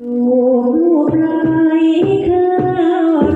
โอ้ผู้ไรข้าว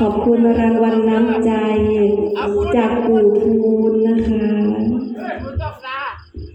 ขอบคุณรางวัลน้ำใจ จากปู่คูณนะคะ